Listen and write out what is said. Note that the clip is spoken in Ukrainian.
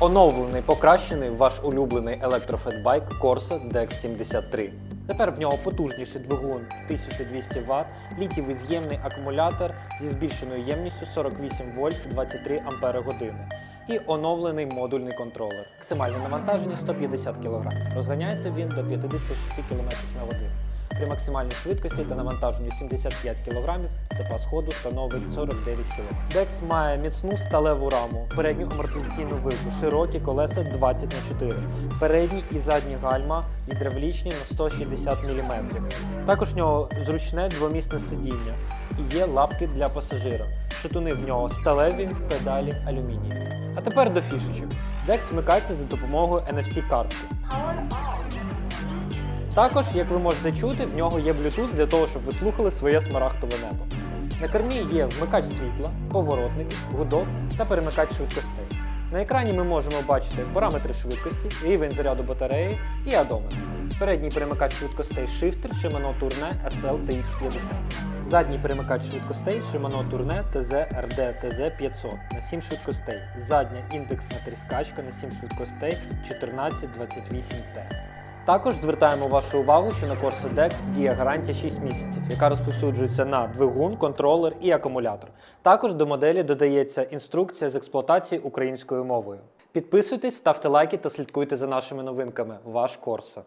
Оновлений, покращений ваш улюблений електрофетбайк Corsa DX73. Тепер в нього потужніший двигун 1200 Вт, літієвий з'ємний акумулятор зі збільшеною ємністю 48 вольт 23 ампери години. І оновлений модульний контролер. Максимальне навантаження 150 кг. Розганяється він до 56 км на годину. При максимальній швидкості та навантаженню 75 кг тепла сходу становить 49 кг. Dex має міцну сталеву раму, передню амортизаційну вилку, широкі колеса 20 на 4 передні і задні гальма гідравлічні на 160 мм. Також в нього зручне двомісне сидіння і є лапки для пасажира. Шатуни в нього сталеві, педалі алюмінієві. А тепер до фішечок. Dex вмикається за допомогою NFC-картки. Також, як ви можете чути, в нього є Bluetooth для того, щоб ви слухали своє смарагдове небо. На кермі є вмикач світла, поворотник, гудок та перемикач швидкостей. На екрані ми можемо бачити параметри швидкості, рівень заряду батареї і адометр. Передній перемикач швидкостей Shifter Shimano Tourne RSL TX50. Задній перемикач швидкостей Shimano Tourne TZ RD TZ 500 на 7 швидкостей. Задня індексна тріскачка на 7 швидкостей 1428T. Також звертаємо вашу увагу, що на Corsa Dex діє гарантія 6 місяців, яка розповсюджується на двигун, контролер і акумулятор. Також до моделі додається інструкція з експлуатації українською мовою. Підписуйтесь, ставте лайки та слідкуйте за нашими новинками. Ваш Corsa.